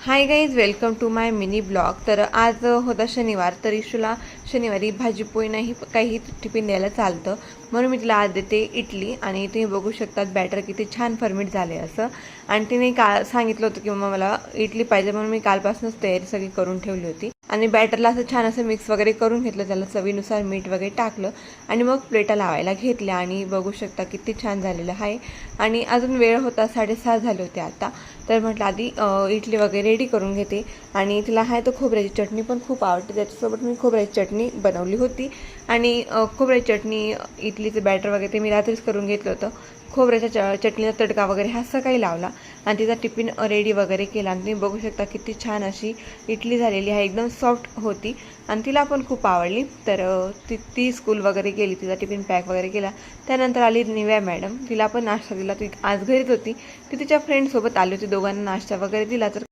Hi guys welcome to my mini blog तर आज होता शनिवार तर इशूला शनिवारी भाजीपोळी नाही काही टिफिन द्यायला चालतं. म्हणून मी तिला आज देते इडली आणि तुम्ही बघू शकतात बॅटर किती छान फर्मिट झाले असं. आणि तिने का सांगितलं होतं की मग मला इडली पाहिजे. म्हणून मी कालपासूनच तयारी सगळी करून ठेवली होती. आणि बॅटरला असं छान असं मिक्स वगैरे करून घेतलं त्याला चवीनुसार मीठ वगैरे टाकलं आणि मग प्लेटा लावायला घेतल्या आणि बघू शकता किती छान झालेलं आहे. आणि अजून वेळ होता साडेसहा झाले होते आता. तर म्हटलं आधी इडली वगैरे रेडी करून घेते. आणि तिला आहे तर खोबऱ्याची चटणी पण खूप आवडते. त्याच्यासोबत मी खोबऱ्याची चटणी बनवली होती. आणि खोबऱ्याची चटणी इडलीचं बॅटर वगैरे ते मी रात्रीच करून घेतलं होतं. खोबऱ्याच्या च चटणीचा तडका वगैरे हा सकाळी लावला आणि तिचा टिफिन रेडी वगैरे केला. आणि तुम्ही बघू शकता किती छान अशी इडली झालेली आहे. एकदम सॉफ्ट होती आणि तिला पण खूप आवडली. तर ती ती स्कूल वगैरे गेली तिचा टिफिन पॅक वगैरे केला. त्यानंतर आली निव्या मॅडम. तिला पण नाश्ता दिला. ती आज घरीच होती. ती तिच्या फ्रेंडसोबत आली होती. दोघांना नाश्ता वगैरे दिला. तर